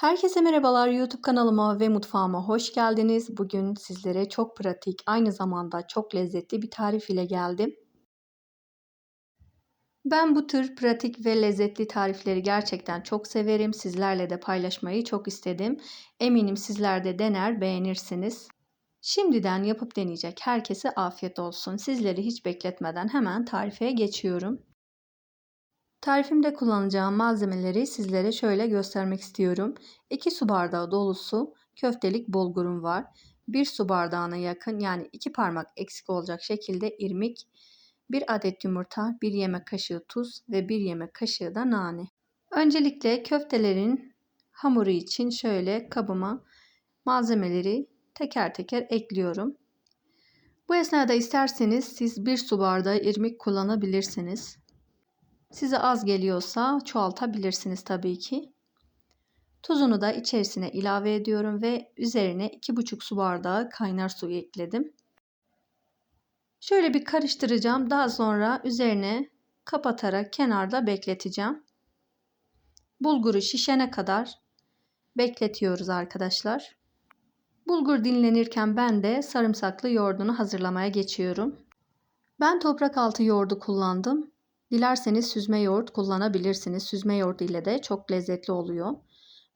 Herkese merhabalar YouTube kanalıma ve mutfağıma hoş geldiniz. Bugün sizlere çok pratik, aynı zamanda çok lezzetli bir tarif ile geldim. Ben bu tür pratik ve lezzetli tarifleri gerçekten çok severim. Sizlerle de paylaşmayı çok istedim. Eminim sizler de dener, beğenirsiniz. Şimdiden yapıp deneyecek herkese afiyet olsun. Sizleri hiç bekletmeden hemen tarife geçiyorum. Tarifimde kullanacağım malzemeleri sizlere şöyle göstermek istiyorum. 2 su bardağı dolusu köftelik bulgurum var. 1 su bardağına yakın yani 2 parmak eksik olacak şekilde irmik, 1 adet yumurta, 1 yemek kaşığı tuz ve 1 yemek kaşığı da nane. Öncelikle köftelerin hamuru için şöyle kabıma malzemeleri teker teker ekliyorum. Bu esnada isterseniz siz 1 su bardağı irmik kullanabilirsiniz. Size az geliyorsa çoğaltabilirsiniz tabii ki. Tuzunu da içerisine ilave ediyorum ve üzerine 2,5 su bardağı kaynar suyu ekledim. Şöyle bir karıştıracağım. Daha sonra üzerine kapatarak kenarda bekleteceğim. Bulguru şişene kadar bekletiyoruz arkadaşlar. Bulgur dinlenirken ben de sarımsaklı yoğurdunu hazırlamaya geçiyorum. Ben toprak altı yoğurdu kullandım. Dilerseniz süzme yoğurt kullanabilirsiniz. Süzme yoğurt ile de çok lezzetli oluyor.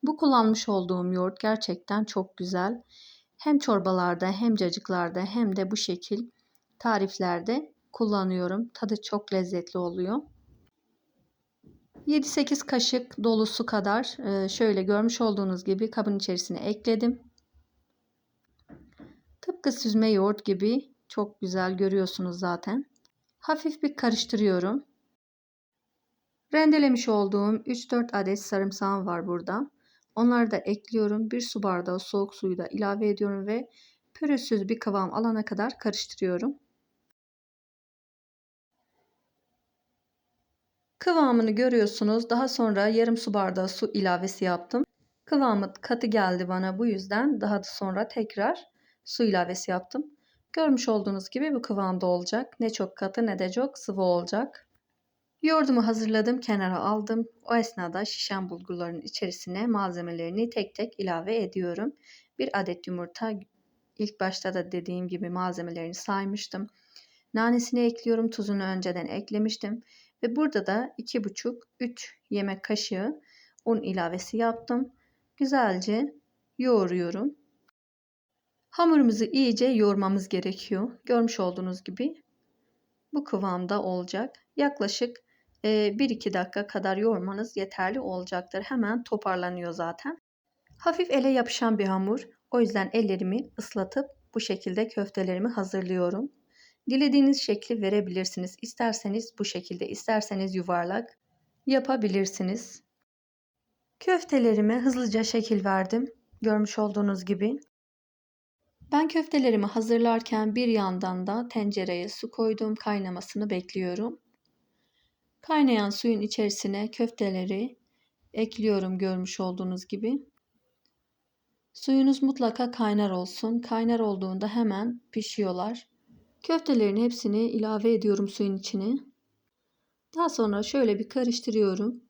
Bu kullanmış olduğum yoğurt gerçekten çok güzel. Hem çorbalarda hem cacıklarda hem de bu şekil tariflerde kullanıyorum. Tadı çok lezzetli oluyor. 7-8 kaşık dolusu kadar e, şöyle görmüş olduğunuz gibi kabın içerisine ekledim. Tıpkı süzme yoğurt gibi çok güzel görüyorsunuz zaten. Hafif bir karıştırıyorum. Rendelemiş olduğum 3-4 adet sarımsağım var burada. Onları da ekliyorum. Bir su bardağı soğuk suyu da ilave ediyorum ve pürüzsüz bir kıvam alana kadar karıştırıyorum. Kıvamını görüyorsunuz. Daha sonra yarım su bardağı su ilavesi yaptım. Kıvamı katı geldi bana bu yüzden daha sonra tekrar su ilavesi yaptım. Görmüş olduğunuz gibi bu kıvamda olacak. Ne çok katı ne de çok sıvı olacak. Yoğurdumu hazırladım, kenara aldım. O esnada şişen bulgurların içerisine malzemelerini tek tek ilave ediyorum. Bir adet yumurta, ilk başta da dediğim gibi malzemelerini saymıştım. Nanesini ekliyorum, tuzunu önceden eklemiştim. Ve burada da 2,5-3 yemek kaşığı un ilavesi yaptım. Güzelce yoğuruyorum. Hamurumuzu iyice yoğurmamız gerekiyor. Görmüş olduğunuz gibi bu kıvamda olacak. Yaklaşık 1-2 dakika kadar yoğurmanız yeterli olacaktır. Hemen toparlanıyor zaten. Hafif ele yapışan bir hamur. O yüzden ellerimi ıslatıp bu şekilde köftelerimi hazırlıyorum. Dilediğiniz şekli verebilirsiniz. İsterseniz bu şekilde, isterseniz yuvarlak yapabilirsiniz. Köftelerime hızlıca şekil verdim. Görmüş olduğunuz gibi. Ben köftelerimi hazırlarken bir yandan da tencereye su koydum. Kaynamasını bekliyorum. Kaynayan suyun içerisine köfteleri ekliyorum görmüş olduğunuz gibi. Suyunuz mutlaka kaynar olsun. Kaynar olduğunda hemen pişiyorlar. Köftelerin hepsini ilave ediyorum suyun içine. Daha sonra şöyle bir karıştırıyorum.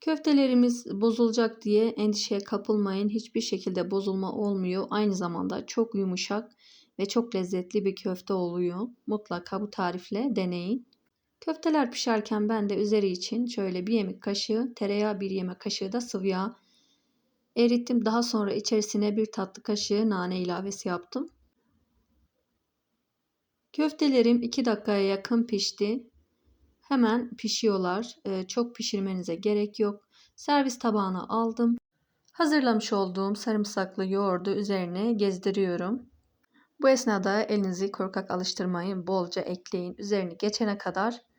Köftelerimiz bozulacak diye endişeye kapılmayın. Hiçbir şekilde bozulma olmuyor. Aynı zamanda çok yumuşak ve çok lezzetli bir köfte oluyor. Mutlaka bu tarifle deneyin. Köfteler pişerken ben de üzeri için şöyle bir yemek kaşığı tereyağı, bir yemek kaşığı da sıvı yağ erittim. Daha sonra içerisine bir tatlı kaşığı nane ilavesi yaptım. Köftelerim 2 dakikaya yakın pişti. Hemen pişiyorlar. Ee, çok pişirmenize gerek yok. Servis tabağına aldım. Hazırlamış olduğum sarımsaklı yoğurdu üzerine gezdiriyorum. Bu esnada elinizi korkak alıştırmayın. Bolca ekleyin. Üzerini geçene kadar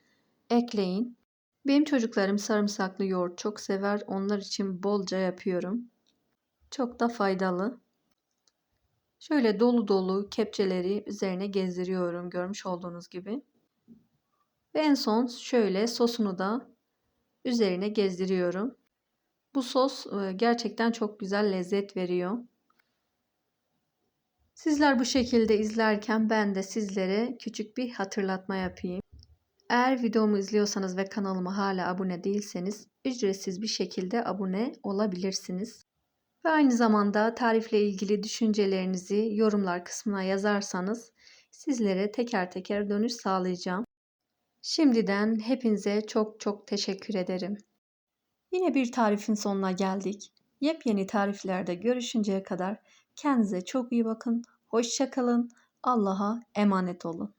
ekleyin. Benim çocuklarım sarımsaklı yoğurt çok sever. Onlar için bolca yapıyorum. Çok da faydalı. Şöyle dolu dolu kepçeleri üzerine gezdiriyorum görmüş olduğunuz gibi. Ve en son şöyle sosunu da üzerine gezdiriyorum. Bu sos e, gerçekten çok güzel lezzet veriyor. Sizler bu şekilde izlerken ben de sizlere küçük bir hatırlatma yapayım. Eğer videomu izliyorsanız ve kanalıma hala abone değilseniz ücretsiz bir şekilde abone olabilirsiniz. Ve aynı zamanda tarifle ilgili düşüncelerinizi yorumlar kısmına yazarsanız sizlere teker teker dönüş sağlayacağım. Şimdiden hepinize çok çok teşekkür ederim. Yine bir tarifin sonuna geldik. Yepyeni tariflerde görüşünceye kadar kendinize çok iyi bakın. Hoşça kalın. Allah'a emanet olun.